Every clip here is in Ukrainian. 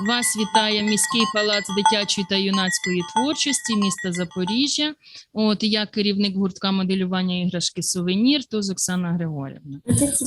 Вас вітає міський палац дитячої та юнацької творчості міста Запоріжжя. От я керівник гуртка моделювання іграшки Сувенір, Туз Оксана Григорівна.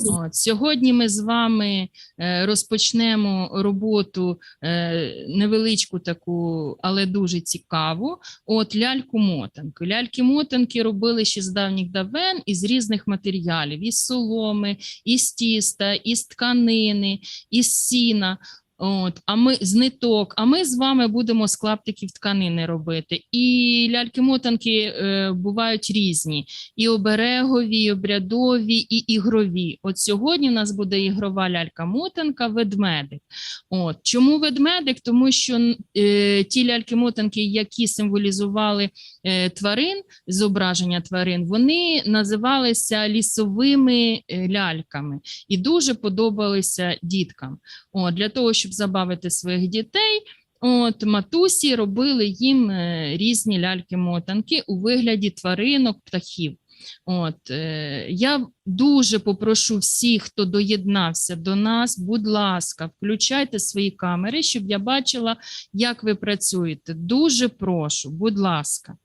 От сьогодні ми з вами е, розпочнемо роботу е, невеличку таку, але дуже цікаву. От ляльку-мотанку. Ляльки-мотанки робили ще з давніх давен із різних матеріалів: із соломи, із тіста, із тканини, із сіна. От, а ми з ниток, а ми з вами будемо з клаптиків тканини робити. І ляльки-мотанки е, бувають різні: і оберегові, і обрядові, і ігрові. От сьогодні в нас буде ігрова лялька-мотанка ведмедик. От чому ведмедик? Тому що е, ті ляльки-мотанки, які символізували е, тварин, зображення тварин, вони називалися лісовими е, ляльками і дуже подобалися діткам. От, для того, щоб забавити своїх дітей, от, матусі робили їм е, різні ляльки-мотанки у вигляді тваринок, птахів. От, е, я дуже попрошу всіх, хто доєднався до нас, будь ласка, включайте свої камери, щоб я бачила, як ви працюєте. Дуже прошу, будь ласка.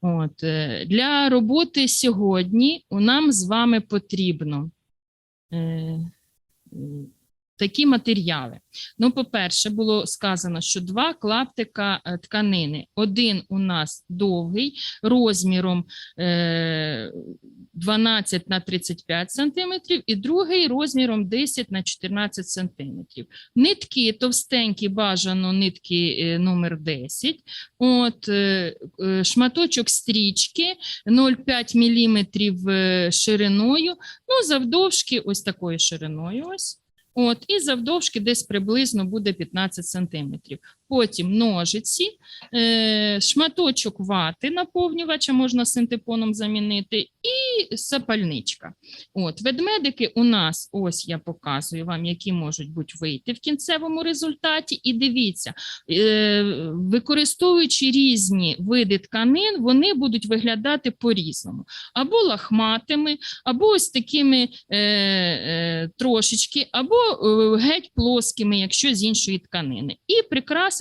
От, е, для роботи сьогодні нам з вами потрібно такі матеріали. Ну, по-перше, було сказано, що два клаптика е, тканини. Один у нас довгий, розміром е, 12 на 35 сантиметрів, і другий розміром 10 на 14 сантиметрів. Нитки товстенькі, бажано нитки е, номер 10. От, е, е, шматочок стрічки 0,5 мм е, шириною, ну, завдовжки ось такою шириною. Ось. От, і завдовжки десь приблизно буде 15 сантиметрів. Потім ножиці, е, шматочок вати наповнювача можна синтепоном замінити, і сапальничка. От, ведмедики у нас, ось я показую вам, які можуть бути вийти в кінцевому результаті. І дивіться, е, використовуючи різні види тканин, вони будуть виглядати по-різному. Або лахматими, або ось такими е, трошечки, або геть плоскими, якщо з іншої тканини. І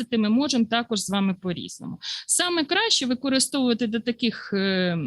прикрасити ми можемо також з вами по-різному. Саме краще використовувати до таких е,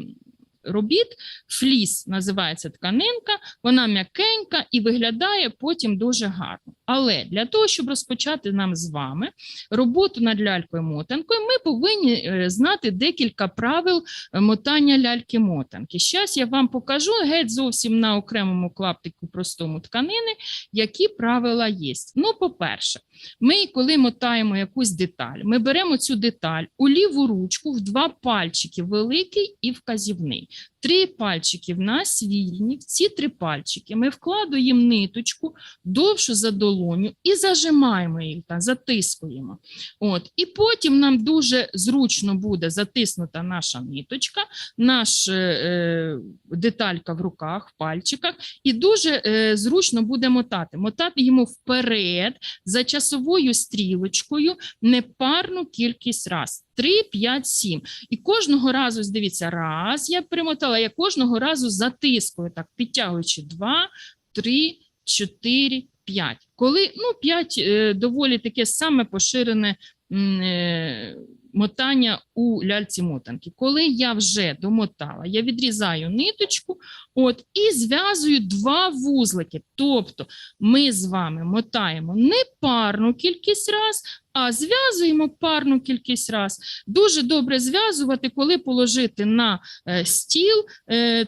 робіт фліс називається тканинка, вона м'якенька і виглядає потім дуже гарно. Але для того, щоб розпочати нам з вами роботу над лялькою-мотанкою, ми повинні е, знати декілька правил е, мотання ляльки-мотанки. Зараз я вам покажу геть зовсім на окремому клаптику простому тканини, які правила є. Ну, по-перше, ми, коли мотаємо якусь деталь, ми беремо цю деталь у ліву ручку в два пальчики, великий і вказівний. Три пальчики в нас вільні. В ці три пальчики ми вкладуємо ниточку довшу за долоню і зажимаємо їх, та, затискуємо. От. І потім нам дуже зручно буде затиснута наша ниточка, наша е, деталька в руках, в пальчиках, і дуже е, зручно буде мотати. Мотати йому вперед за часовою стрілочкою непарну кількість раз. 3, 5, 7. І кожного разу, дивіться, раз я примотала, я кожного разу затискую, так, підтягуючи 2, 3, 4, 5. Коли, ну, 5 е, доволі таке саме поширене е, мотання у ляльці мотанки. Коли я вже домотала, я відрізаю ниточку от, і зв'язую два вузлики. Тобто ми з вами мотаємо не парну кількість раз, а зв'язуємо парну кількість раз. Дуже добре зв'язувати, коли положити на е, стіл,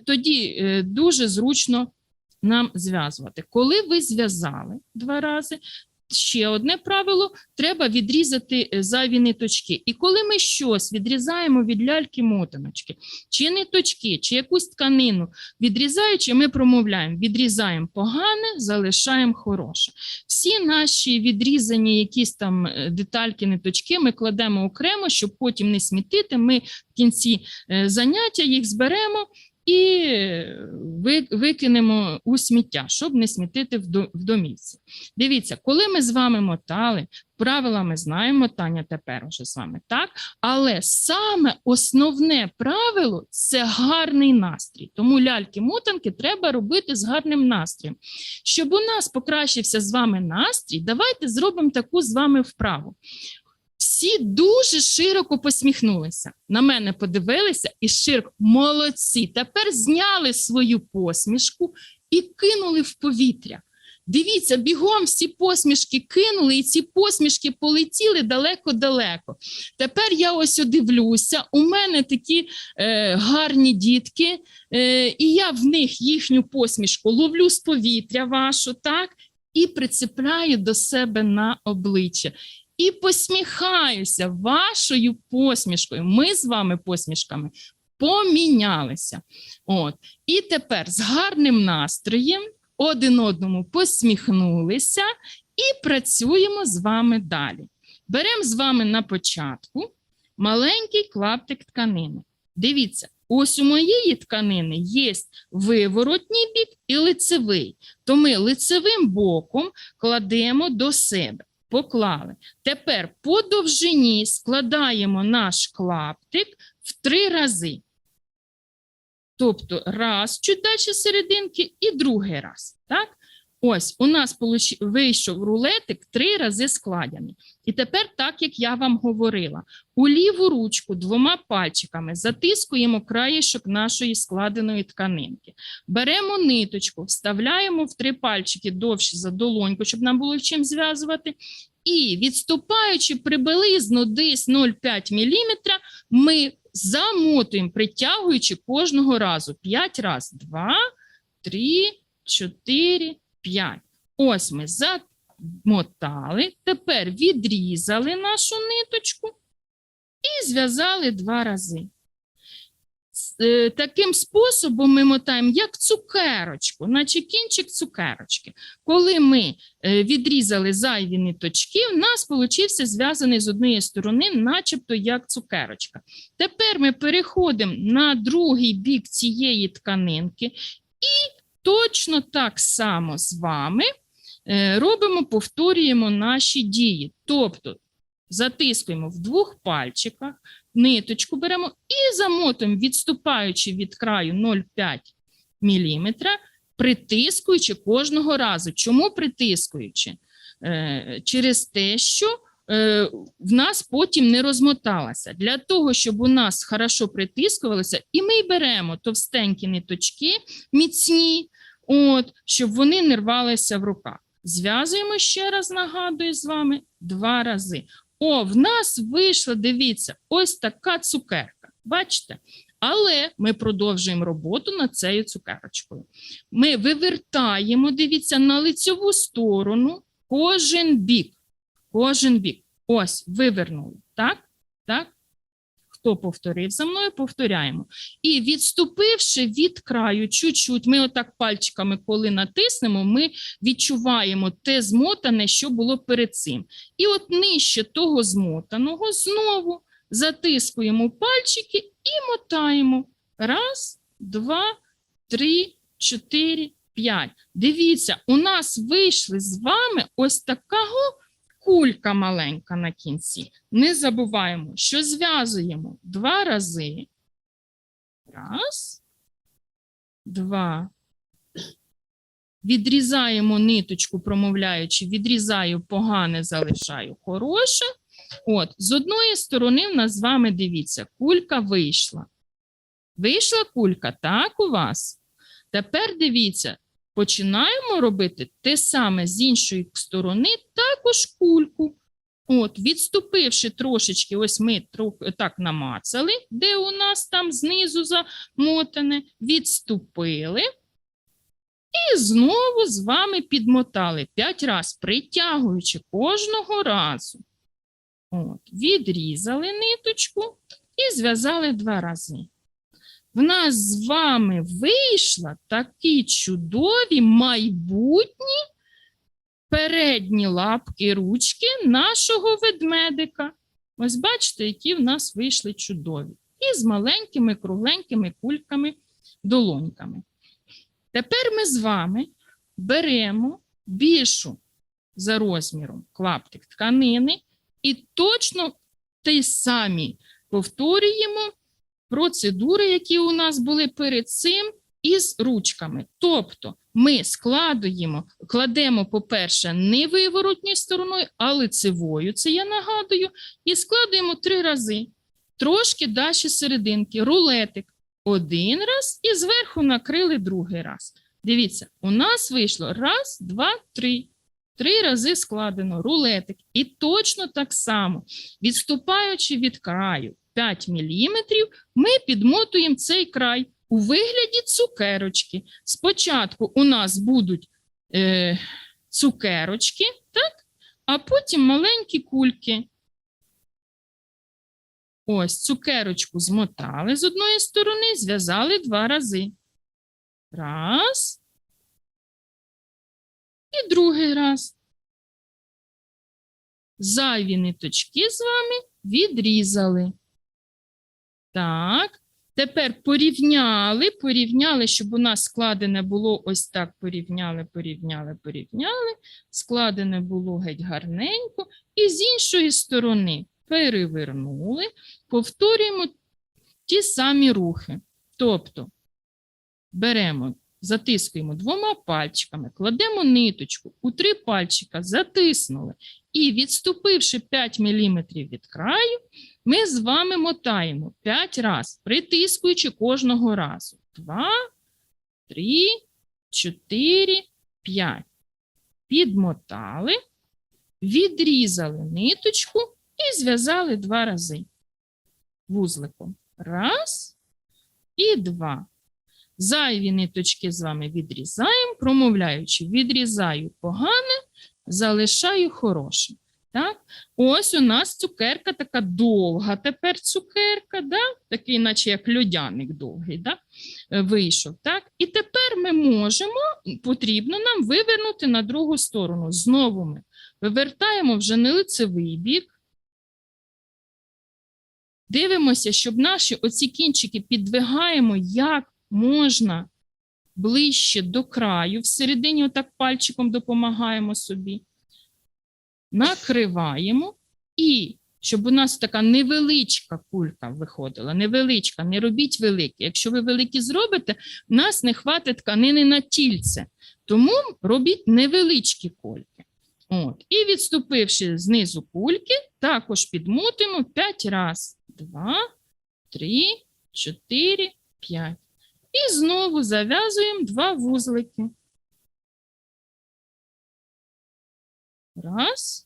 тоді дуже зручно нам зв'язувати. Коли ви зв'язали два рази, ще одне правило: треба відрізати е, зайві ниточки. І коли ми щось відрізаємо від ляльки мотаночки, чи ниточки, чи якусь тканину відрізаючи, ми промовляємо: відрізаємо погане, залишаємо хороше. Всі наші відрізані якісь там е, детальки, ниточки ми кладемо окремо, щоб потім не смітити. Ми в кінці е, заняття їх зберемо і викинемо у сміття, щоб не смітити в домівці. Дивіться, коли ми з вами мотали, правила ми знаємо, мотання тепер уже з вами, так? Але саме основне правило це гарний настрій. Тому ляльки-мотанки треба робити з гарним настроєм. Щоб у нас покращився з вами настрій, давайте зробимо таку з вами вправу. Всі дуже широко посміхнулися. На мене подивилися і широко молодці. Тепер зняли свою посмішку і кинули в повітря. Дивіться, бігом всі посмішки кинули, і ці посмішки полетіли далеко-далеко. Тепер я ось дивлюся, у мене такі е, гарні дітки, е, і я в них їхню посмішку ловлю з повітря вашу, так, і прицепляю до себе на обличчя. І посміхаюся вашою посмішкою. Ми з вами посмішками помінялися. От. І тепер з гарним настроєм один одному посміхнулися і працюємо з вами далі. Беремо з вами на початку маленький клаптик тканини. Дивіться, ось у моєї тканини є виворотній бік і лицевий. То ми лицевим боком кладемо до себе. Поклали. Тепер по довжині складаємо наш клаптик в три рази. Тобто раз чуть далі серединки і другий раз. Так? Ось у нас вийшов рулетик три рази складений. І тепер, так як я вам говорила, у ліву ручку двома пальчиками затискуємо краєшок нашої складеної тканинки. Беремо ниточку, вставляємо в три пальчики довше за долоньку, щоб нам було чим зв'язувати. І відступаючи приблизно десь 0,5 мм, ми замотуємо, притягуючи кожного разу 5 разів. 2, 3, 4, 5. Ось ми замотали. Тепер відрізали нашу ниточку і зв'язали два рази. Е, Таким способом ми мотаємо як цукерочку, наче кінчик цукерочки. Коли ми е, відрізали зайві ниточки, в нас получився зв'язаний з однієї сторони, начебто як цукерочка. Тепер ми переходимо на другий бік цієї тканинки і точно так само з вами е, робимо, повторюємо наші дії. Тобто затискуємо в двох пальчиках, ниточку беремо і замотуємо, відступаючи від краю 0,5 мм, притискуючи кожного разу. Чому притискуючи? Е, через те, що в нас потім не розмоталася. Для того, щоб у нас хорошо притискувалося, і ми беремо товстенькі ниточки, міцні, от, щоб вони не рвалися в руках. Зв'язуємо ще раз, нагадую з вами, два рази. О, в нас вийшла, дивіться, ось така цукерка. Бачите? Але ми продовжуємо роботу над цією цукерочкою. Ми вивертаємо, дивіться, на лицьову сторону кожен бік. Кожен бік. Ось, вивернули. Так? Так? Хто повторив за мною, повторяємо. І відступивши від краю чуть-чуть, ми отак пальчиками, коли натиснемо, ми відчуваємо те змотане, що було перед цим. І от нижче того змотаного знову затискуємо пальчики і мотаємо. Раз, два, три, чотири, п'ять. Дивіться, у нас вийшли з вами ось такого кулька маленька на кінці. Не забуваємо, що зв'язуємо два рази. Раз, два. Відрізаємо ниточку, промовляючи, відрізаю погане, залишаю хороше. От, з одної сторони, в нас з вами дивіться, кулька вийшла. Вийшла кулька, так у вас? Тепер дивіться, починаємо робити те саме з іншої сторони, також кульку. От, відступивши трошечки, ось ми так намацали, де у нас там знизу замотане, відступили. І знову з вами підмотали п'ять разів, притягуючи кожного разу. От, відрізали ниточку і зв'язали два рази. В нас з вами вийшла такі чудові майбутні передні лапки ручки нашого ведмедика. Ось бачите, які в нас вийшли чудові. І з маленькими кругленькими кульками долоньками. Тепер ми з вами беремо більшу за розміром клаптик тканини і точно ті самі повторюємо процедури, які у нас були перед цим, із ручками. Тобто ми складуємо, кладемо, по-перше, не виворотньою стороною, а лицевою, це я нагадую, і складуємо три рази. Трошки далі серединки, рулетик один раз і зверху накрили другий раз. Дивіться, у нас вийшло раз, два, три. Три рази складено рулетик. І точно так само, відступаючи від краю 5 мм, ми підмотуємо цей край у вигляді цукерочки. Спочатку у нас будуть е, цукерочки, так? а потім маленькі кульки. Ось цукерочку змотали з одної сторони, зв'язали два рази. Раз. І другий раз. Зайві ниточки з вами відрізали. Так. Тепер порівняли, порівняли, щоб у нас складене було ось так. Порівняли, порівняли, порівняли. Складене було геть гарненько. І з іншої сторони перевернули, повторюємо ті самі рухи. Тобто беремо, затискуємо двома пальчиками, кладемо ниточку, у три пальчика затиснули і, відступивши 5 мм від краю, ми з вами мотаємо 5 разів, притискуючи кожного разу. 2, 3, 4, 5. Підмотали, відрізали ниточку і зв'язали два рази вузликом. Раз і два. Зайві ниточки з вами відрізаємо, промовляючи, відрізаю погане, залишаю хороше. Так? Ось у нас цукерка така довга. Тепер цукерка, да? такий, наче як льодяник довгий, да? е, вийшов. Так? І тепер ми можемо, потрібно нам вивернути на другу сторону. Знову ми вивертаємо вже не лицевий бік. Дивимося, щоб наші оці кінчики підвигаємо як можна ближче до краю. Всередині отак пальчиком допомагаємо собі. Накриваємо і щоб у нас така невеличка кулька виходила, невеличка, не робіть великі. Якщо ви великі зробите, у нас не хватить тканини на тільце. Тому робіть невеличкі кульки. От. І відступивши знизу кульки, також підмотуємо 5 разів. 2, 3, 4, 5. І знову зав'язуємо два вузлики. Раз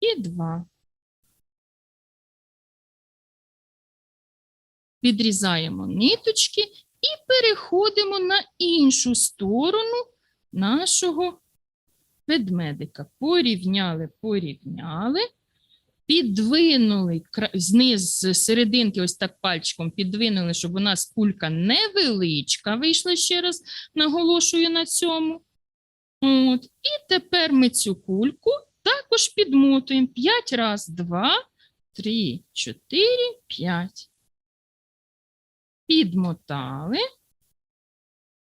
і два. Підрізаємо ниточки і переходимо на іншу сторону нашого ведмедика. Порівняли, порівняли, підвинули зниз з серединки, ось так пальчиком підвинули, щоб у нас кулька невеличка вийшла ще раз, наголошую на цьому. От. І тепер ми цю кульку також підмотуємо 5 раз, 2, 3, 4, 5. Підмотали.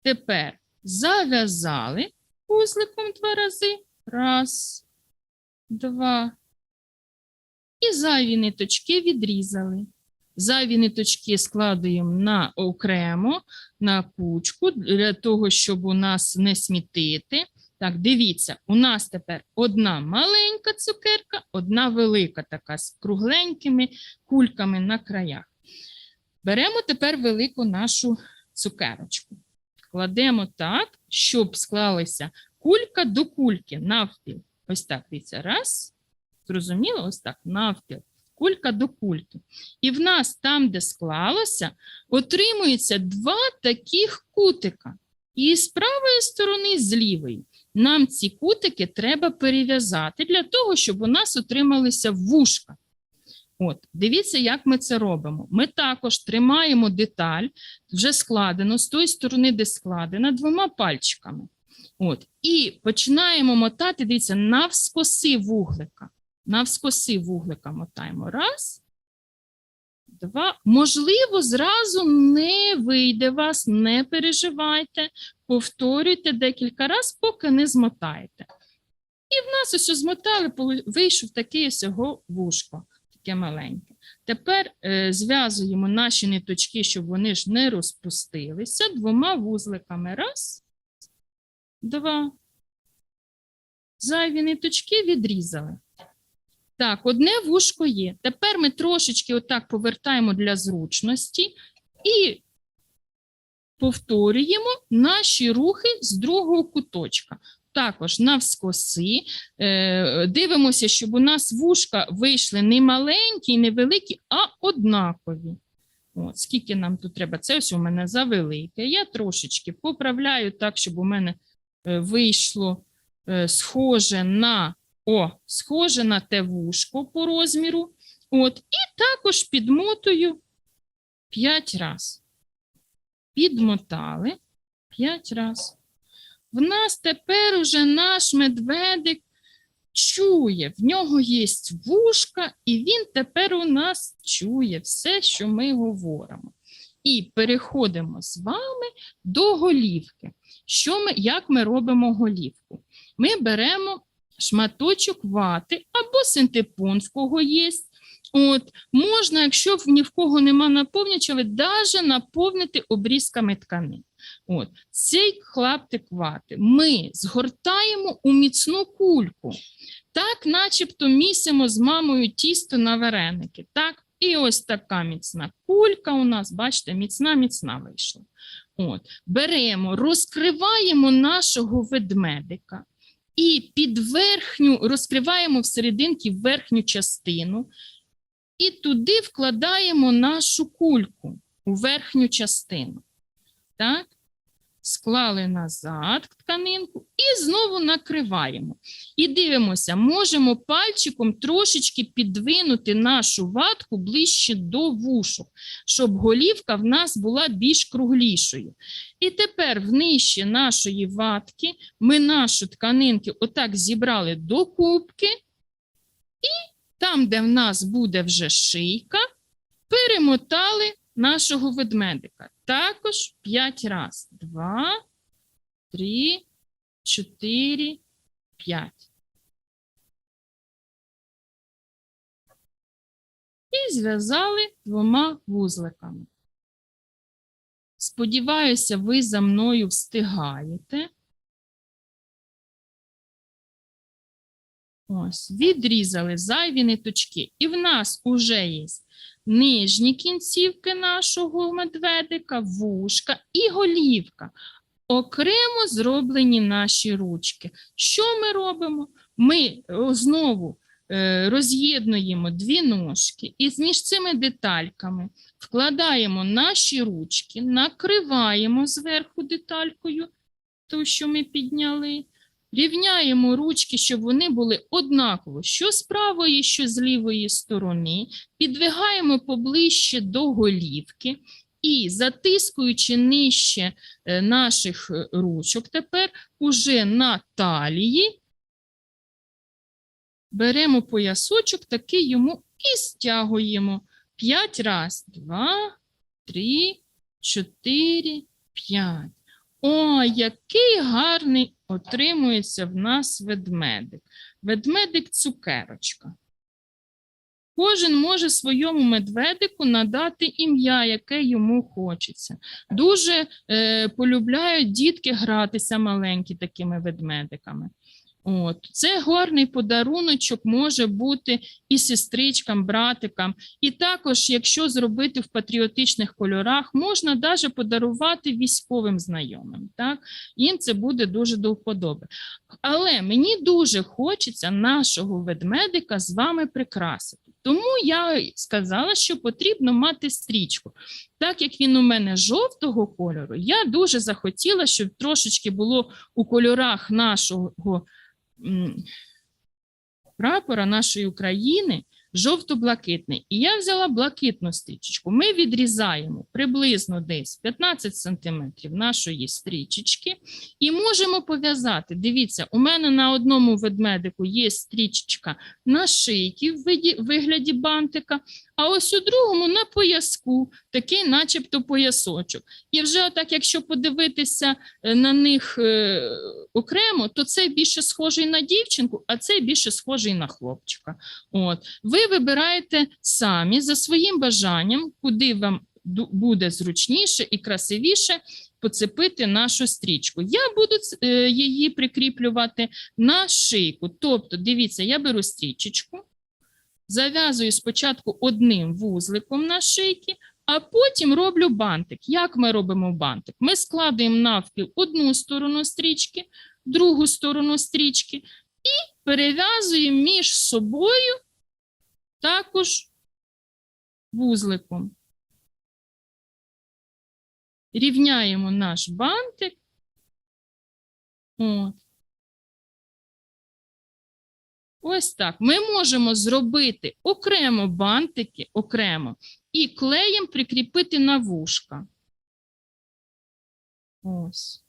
Тепер зав'язали вузликом два рази. Раз, два. І зайві ниточки відрізали. Зайві ниточки складуємо на окремо, на кучку, для того, щоб у нас не смітити. Так, дивіться, у нас тепер одна маленька цукерка, одна велика така з кругленькими кульками на краях. Беремо тепер велику нашу цукерочку. Кладемо так, щоб склалися кулька до кульки навпіл. Ось так, дивіться, раз. Зрозуміло? Ось так, навпіл. Кулька до кульки. І в нас там, де склалося, отримується два таких кутика. І з правої сторони, з лівої. Нам ці кутики треба перев'язати для того, щоб у нас отрималися вушка. От, дивіться, як ми це робимо. Ми також тримаємо деталь, вже складено з тої сторони, де складена, двома пальчиками. От, і починаємо мотати, дивіться, навскоси вуглика. Навскоси вуглика мотаємо. Раз, два. Можливо, зразу не вийде вас, не переживайте, повторюйте декілька разів, поки не змотаєте. І в нас ось змотали, вийшов такий ось його вушко, таке маленьке. Тепер е, зв'язуємо наші ниточки, щоб вони ж не розпустилися, двома вузликами. Раз, два. Зайві ниточки відрізали. Так, одне вушко є. Тепер ми трошечки отак повертаємо для зручності і повторюємо наші рухи з другого куточка. Також навскоси. Е, дивимося, щоб у нас вушка вийшли не маленькі, не великі, а однакові. От, скільки нам тут треба? Це ось у мене завелике. Я трошечки поправляю так, щоб у мене е, вийшло е, схоже на о, схоже на те вушко по розміру. От, і також підмотую 5 раз. Підмотали 5 раз. В нас тепер уже наш медведик чує, в нього є вушка, і він тепер у нас чує все, що ми говоримо. І переходимо з вами до голівки. Що ми, як ми робимо голівку? Ми беремо шматочок вати або синтепон, в кого є. От, можна, якщо ні в кого нема наповнювача, навіть наповнити обрізками тканин. От, цей клаптик вати ми згортаємо у міцну кульку, так, начебто місимо з мамою тісто на вареники. Так? І ось така міцна кулька у нас, бачите, міцна, міцна вийшла. От, беремо, розкриваємо нашого ведмедика і під верхню, розкриваємо всерединки верхню частину, і туди вкладаємо нашу кульку у верхню частину. Так? Склали назад тканинку і знову накриваємо. І дивимося, можемо пальчиком трошечки підвинути нашу ватку ближче до вушок, щоб голівка в нас була більш круглішою. І тепер внижче нашої ватки ми нашу тканинки отак зібрали до кубки, і там, де в нас буде вже шийка, перемотали нашого ведмедика. Також 5 раз. 2, 3, 4, 5. І зв'язали двома вузликами. Сподіваюся, ви за мною встигаєте. Ось, відрізали зайві ниточки. І в нас уже є нижні кінцівки нашого медведика, вушка і голівка. Окремо зроблені наші ручки. Що ми робимо? Ми знову е, роз'єднуємо дві ножки і між цими детальками вкладаємо наші ручки, накриваємо зверху деталькою, ту, що ми підняли. Рівняємо ручки, щоб вони були однаково, що з правої, що з лівої сторони, підвигаємо поближче до голівки і, затискуючи нижче е, наших е, ручок, тепер уже на талії беремо поясочок, такий йому і стягуємо. П'ять раз. Два, три, чотири, п'ять. О, який гарний отримується в нас ведмедик. Ведмедик цукерочка. Кожен може своєму медведику надати ім'я, яке йому хочеться. Дуже е, полюбляють дітки гратися маленькі такими ведмедиками. От. Це гарний подаруночок може бути і сестричкам, братикам. І також, якщо зробити в патріотичних кольорах, можна навіть подарувати військовим знайомим. Так? Їм це буде дуже до вподоби. Але мені дуже хочеться нашого ведмедика з вами прикрасити. Тому я сказала, що потрібно мати стрічку. Так як він у мене жовтого кольору, я дуже захотіла, щоб трошечки було у кольорах нашого прапора нашої України жовто-блакитний. І я взяла блакитну стрічечку. Ми відрізаємо приблизно десь 15 сантиметрів нашої стрічечки і можемо пов'язати. Дивіться, у мене на одному ведмедику є стрічечка на шийці в вигляді бантика, а ось у другому на пояску, такий начебто поясочок. І вже отак, якщо подивитися е, на них е, окремо, то цей більше схожий на дівчинку, а цей більше схожий на хлопчика. От. Ви вибираєте самі за своїм бажанням, куди вам буде зручніше і красивіше поцепити нашу стрічку. Я буду е, її прикріплювати на шийку. Тобто, дивіться, я беру стрічечку, зав'язую спочатку одним вузликом на шийки, а потім роблю бантик. Як ми робимо бантик? Ми складуємо навпіл одну сторону стрічки, другу сторону стрічки і перев'язуємо між собою також вузликом. Рівняємо наш бантик. От. Ось так. Ми можемо зробити окремо бантики, окремо, і клеєм прикріпити на вушка. Ось.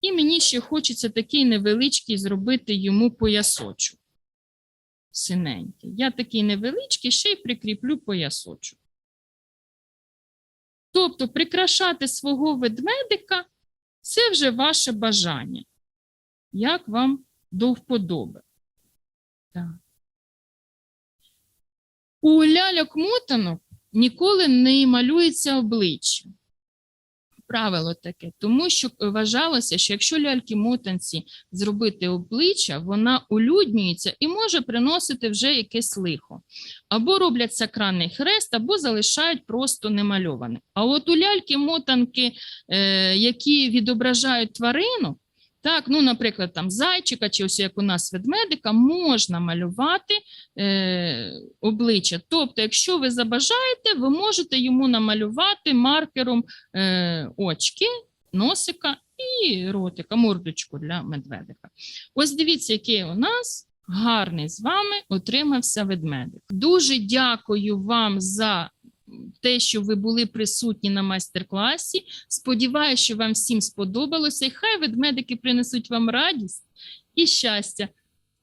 І мені ще хочеться такий невеличкий зробити йому поясочок. Синенький. Я такий невеличкий, ще й прикріплю поясочок. Тобто прикрашати свого ведмедика це вже ваше бажання. Як вам до вподоби. Так. У ляльок-мотанок ніколи не малюється обличчя. Правило таке, тому що вважалося, що якщо ляльки-мотанці зробити обличчя, вона улюднюється і може приносити вже якесь лихо. Або роблять сакранний хрест, або залишають просто немальоване. А от у ляльки-мотанки, е, які відображають тварину, так, ну, наприклад, там зайчика, чи ось як у нас ведмедика, можна малювати е, обличчя. Тобто, якщо ви забажаєте, ви можете йому намалювати маркером е, очки, носика і ротика, мордочку для медведика. Ось дивіться, який у нас гарний з вами отримався ведмедик. Дуже дякую вам за те, що ви були присутні на майстер-класі. Сподіваюся, що вам всім сподобалося. І хай ведмедики принесуть вам радість і щастя.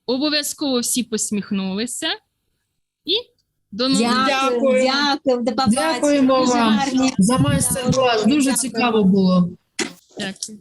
Обов'язково всі посміхнулися. І до нових Дякую, дякую. Дякуємо вам. За майстер-клас. Дуже цікаво було. Дякую.